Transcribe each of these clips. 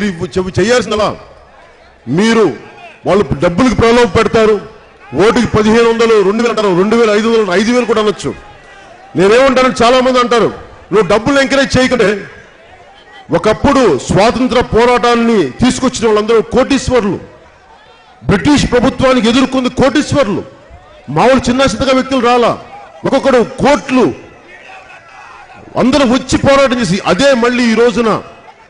మీరు చె- మీరు వాళ్ళు డబ్బులకు ప్రలోభ పెడతారు. ఓటుకి పదిహేను వందలు రెండు వేలు అంటారు. రెండు వేలు ఐదు వందలు ఐదు వేలు కూడా అనొచ్చు. నేనేమంటాను? చాలా మంది అంటారు. నువ్వు డబ్బులు ఎంకరేజ్ చేయకంటే ఒకప్పుడు స్వాతంత్ర పోరాటాన్ని తీసుకొచ్చిన వాళ్ళందరూ కోటీశ్వర్లు. బ్రిటిష్ ప్రభుత్వానికి ఎదుర్కొంది కోటీశ్వర్లు. మామూలు చిన్న చిన్నగా వ్యక్తులు రాలా. ఒక్కొక్కడు కోట్లు. అందరూ వచ్చి పోరాటం చేసి అదే మళ్ళీ ఈ రోజున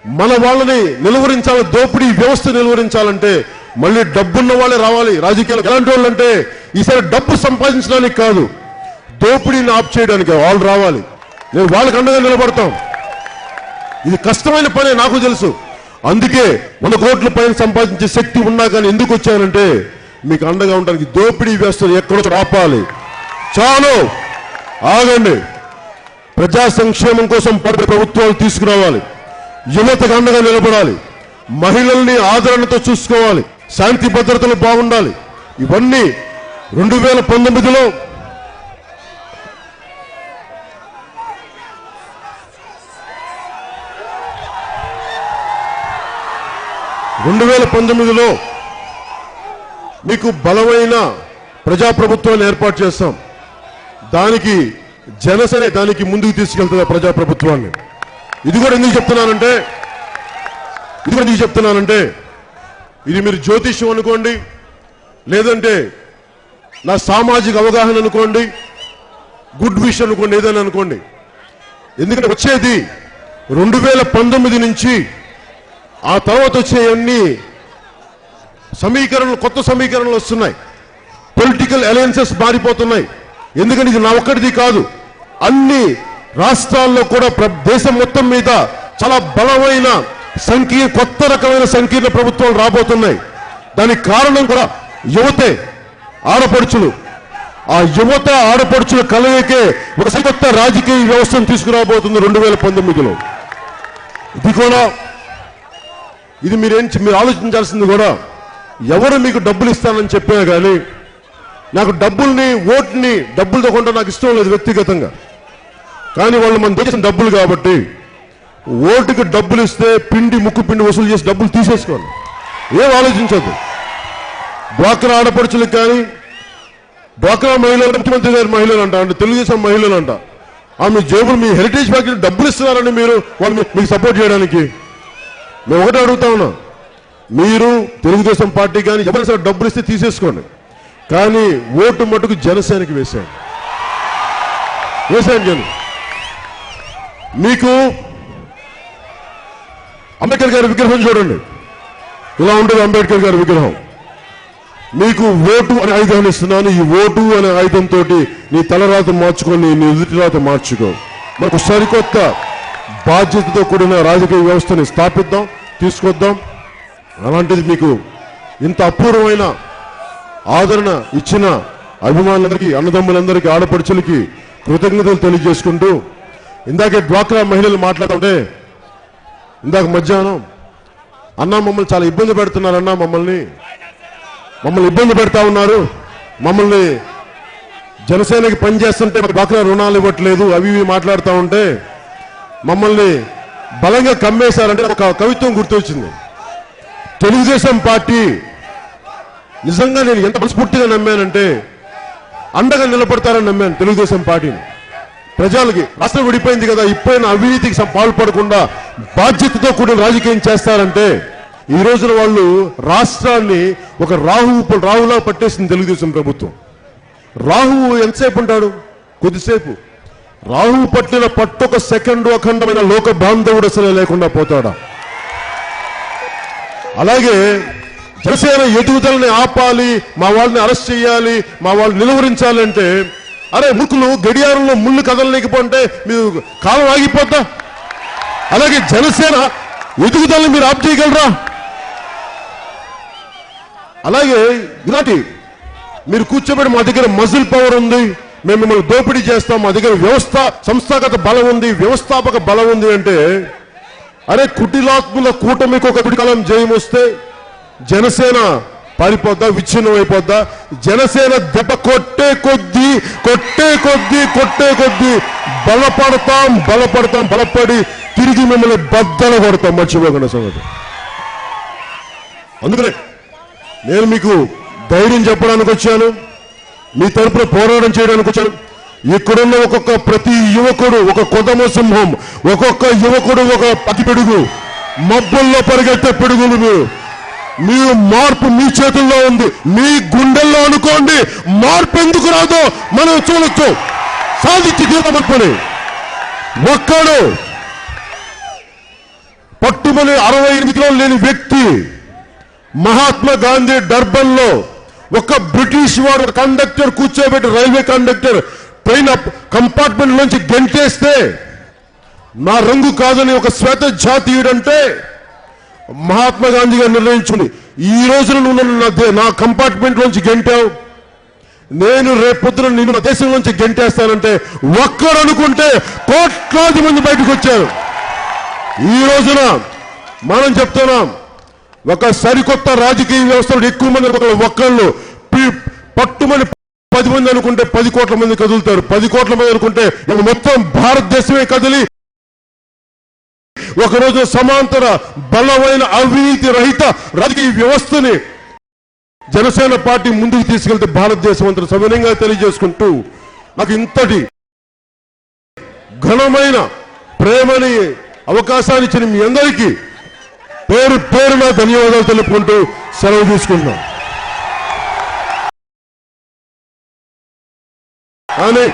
మన వాళ్ళని నిలువరించాలి దోపిడీ వ్యవస్థ నిలువరించాలంటే మళ్ళీ డబ్బున్న వాళ్ళే రావాలి. రాజకీయాలు ఎలాంటి వాళ్ళు అంటే ఈసారి డబ్బు సంపాదించడానికి కాదు దోపిడీని ఆప్ చేయడానికి వాళ్ళు రావాలి. నేను వాళ్ళకి అండగా నిలబడతాం. ఇది కష్టమైన పనే నాకు తెలుసు. అందుకే వంద కోట్ల పైన సంపాదించే శక్తి ఉన్నా కానీ ఎందుకు వచ్చానంటే మీకు అండగా ఉండడానికి దోపిడీ వ్యవస్థను ఎక్కడో ఆపాలి. చాలు! ఆగండి. ప్రజా సంక్షేమం కోసం పడే ప్రభుత్వాలు తీసుకురావాలి. యువతకు అండగా నిలబడాలి. మహిళల్ని ఆదరణతో చూసుకోవాలి. శాంతి భద్రతలు బాగుండాలి. ఇవన్నీ రెండు వేల పంతొమ్మిదిలో రెండు వేల పంతొమ్మిదిలో మీకు బలమైన ప్రజాప్రభుత్వాన్ని ఏర్పాటు చేస్తాం. దానికి జనసేన దానికి ముందుకు తీసుకెళ్తుంది ప్రజాప్రభుత్వాన్ని. ఇది కూడా ఎందుకు చెప్తున్నానంటే ఇది కూడా ఎందుకు చెప్తున్నానంటే ఇది మీరు జ్యోతిష్యం అనుకోండి లేదంటే నా సామాజిక అవగాహన అనుకోండి గుడ్ విష్ అనుకోండి ఏదైనా అనుకోండి. ఎందుకంటే వచ్చేది రెండు వేల పంతొమ్మిది నుంచి ఆ తర్వాత వచ్చేవన్నీ సమీకరణలు కొత్త సమీకరణలు వస్తున్నాయి. పొలిటికల్ అలయన్సెస్ మారిపోతున్నాయి. ఎందుకంటే ఇది నా ఒక్కటిది కాదు. అన్ని రాష్ట్రాల్లో కూడా ప్ర- దేశం మొత్తం మీద చాలా బలమైన సంకీర్ణ కొత్త రకమైన సంకీర్ణ ప్రభుత్వాలు రాబోతున్నాయి. దానికి కారణం కూడా యువతే ఆడపడుచులు. ఆ యువత ఆడపడుచుల కలయికే ఒక సరికొత్త రాజకీయ వ్యవస్థను తీసుకురాబోతుంది రెండు వేల పంతొమ్మిదిలో. ఇది కూడా ఇది మీరేం మీరు ఆలోచించాల్సింది కూడా ఎవరు మీకు డబ్బులు ఇస్తానని చెప్పినా కానీ నాకు డబ్బుల్ని ఓట్ని డబ్బులతో కొంటే నాకు ఇష్టం లేదు వ్యక్తిగతంగా. కానీ వాళ్ళు మనం దేశం డబ్బులు కాబట్టి ఓటుకి డబ్బులు ఇస్తే పిండి ముక్కు పిండి వసూలు చేసి డబ్బులు తీసేసుకోవాలి. ఏం ఆలోచించద్దు. డ్వాక్రా ఆడపడుచులకు కానీ డ్వాక్రా మహిళలు ముఖ్యమంత్రి గారి మహిళలు అంట అంటే తెలుగుదేశం మహిళలు అంట ఆమె జేబులు మీ హెరిటేజ్ బ్యాంక్ డబ్బులు ఇస్తున్నారని మీరు వాళ్ళు మీకు సపోర్ట్ చేయడానికి. మేము ఒకటే అడుగుతా ఉన్నాం. మీరు తెలుగుదేశం పార్టీ కానీ ఎవరైనా సరే డబ్బులు ఇస్తే తీసేసుకోండి. కానీ ఓటు మటుకు జనసేనకి వేసేయండి. వేసాను జనం. మీకు అంబేద్కర్ గారి విగ్రహం చూడండి. ఇలా ఉంటుంది అంబేద్కర్ గారి విగ్రహం. మీకు ఓటు అనే ఆయుధాన్ని ఇస్తున్నాను. ఈ ఓటు అనే ఆయుధంతో నీ తలరాత మార్చుకొని నీ ఎదుటిరాత మార్చుకో. మనకు సరికొత్త బాధ్యతతో కూడిన రాజకీయ వ్యవస్థని స్థాపిద్దాం తీసుకొద్దాం. అలాంటిది మీకు ఇంత అపూర్వమైన ఆదరణ ఇచ్చిన అభిమానులందరికీ అన్నదమ్ములందరికీ ఆడపడుచులకి కృతజ్ఞతలు తెలియజేసుకుంటూ ఇందాకే డ్వాక్రా మహిళలు మాట్లాడుతుంటే ఇందాక మధ్యాహ్నం అన్నా మమ్మల్ని చాలా ఇబ్బంది పెడుతున్నారన్నా మమ్మల్ని. మమ్మల్ని ఇబ్బంది పెడతా ఉన్నారు. మమ్మల్ని జనసేనకి పనిచేస్తుంటే డ్వాక్రా రుణాలు ఇవ్వట్లేదు అవి ఇవి మాట్లాడుతూ ఉంటే మమ్మల్ని బలంగా కమ్మేశారంటే ఒక కవిత్వం గుర్తొచ్చింది. తెలుగుదేశం పార్టీ నిజంగా నేను ఎంత మనస్ఫూర్తిగా నమ్మానంటే అండగా నిలబడతారని నమ్మాను తెలుగుదేశం పార్టీని. ప్రజలకి రాష్ట్రం విడిపోయింది కదా. ఇప్పుడైనా అవినీతికి పాల్పడకుండా బాధ్యతతో కూడిన రాజకీయం చేస్తారంటే ఈ రోజున వాళ్ళు రాష్ట్రాన్ని ఒక రాహు రాహులా పట్టేసింది తెలుగుదేశం ప్రభుత్వం. రాహువు ఎంతసేపు ఉంటాడు? కొద్దిసేపు. రాహువు పట్టిన పట్టొక సెకండ్ అఖండమైన లోక బాంధవుడు అసలు లేకుండా పోతాడా? అలాగే జనసేన ఎదుగుదలని ఆపాలి మా వాళ్ళని అరెస్ట్ చేయాలి మా వాళ్ళని నిలువరించాలంటే అరే ముక్కులు గడియారంలో ముళ్ళు కదలలేకపోతే మీరు కాలం ఆగిపోతా అలాగే జనసేన ఎదుగుదలని మీరు ఆప్ చేయగలరా? అలాగే ఇలాంటి మీరు కూర్చోబెట్టి మా దగ్గర మజిల్ పవర్ ఉంది మేము మిమ్మల్ని దోపిడీ చేస్తాం మా దగ్గర వ్యవస్థ సంస్థాగత బలం ఉంది వ్యవస్థాపక బలం ఉంది అంటే అరే కుటిలాత్ముల కూటమికి ఒక కుటికలం జయం వస్తే జనసేన పారిపోద్దా విచ్ఛిన్నం అయిపోద్దా జనసేన దెబ్బ కొట్టే కొద్దీ కొట్టే కొద్దీ కొట్టే కొద్దీ బలపడతాం బలపడతాం బలపడి తిరిగి మిమ్మల్ని బద్దలు కొడతాం. మర్చిపోకుండా సంగతి. అందుకనే నేను మీకు ధైర్యం చెప్పడానికి వచ్చాను మీ తరపున పోరాటం చేయడానికి వచ్చాను. ఇక్కడున్న ఒక్కొక్క ప్రతి యువకుడు ఒక కొదమ సింహం ఒక్కొక్క యువకుడు ఒక పతి పిడుగు మబ్బుల్లో పరిగెత్తే పిడుగులు. మీరు మీ మార్పు మీ చేతుల్లో ఉంది. మీ గుండెల్లో అనుకోండి మార్పు ఎందుకు రాదో మనం చూడొచ్చు. సాధించి తీరమనుకోని ఒక్కడు పట్టుమని అరవై ఎనిమిదిలో లేని వ్యక్తి మహాత్మా గాంధీ డర్బన్లో ఒక బ్రిటిష్ వాడు కండక్టర్ కూర్చోబెట్టి రైల్వే కండక్టర్ ట్రైన్ కంపార్ట్మెంట్ నుంచి గెంటేస్తే నా రంగు కాదని ఒక శ్వేత జాతీయుడంటే మహాత్మా గాంధీ గారు నిర్ణయించుకుని ఈ రోజున నువ్వు నన్ను నా దే- నా కంపార్ట్మెంట్ నుంచి గెంటావు. నేను రేపొద్దున నిన్ను నా దేశం నుంచి గెంటేస్తానంటే ఒక్కరు అనుకుంటే కోట్లాది మంది బయటకు వచ్చారు. ఈ రోజున మనం చెప్తున్నాం ఒక సరికొత్త రాజకీయ వ్యవస్థలో ఎక్కువ మంది ఒకళ్ళు ఒక్కళ్ళు పట్టుమని పది మంది అనుకుంటే పది కోట్ల మంది కదులుతారు. పది కోట్ల మంది అనుకుంటే మొత్తం భారతదేశమే కదిలి ఒకరోజు సమాంతర బలమైన అవినీతి రహిత రాజకీయ వ్యవస్థని జనసేన పార్టీ ముందుకు తీసుకెళ్తే భారతదేశం అంతా సవినయంగా తెలియజేసుకుంటూ నాకు ఇంతటి ఘనమైన ప్రేమని అవకాశాన్ని ఇచ్చిన మీ అందరికీ పేరు పేరున ధన్యవాదాలు తెలుపుకుంటూ సెలవు తీసుకుంటున్నాం. కానీ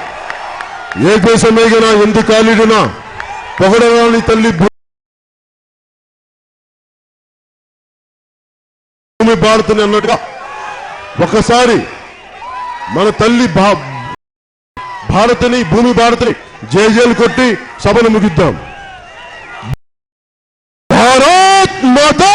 ఏ దేశమేగినా ఎందుకు కాలిడినా పొగడరాని తల్లి భూమి భారతని అన్నట్టుగా ఒకసారి మన తల్లి భా- భారతిని భూమి భారతిని జేజేలు కొట్టి సభను ముగిద్దాం. భారత్ మాతా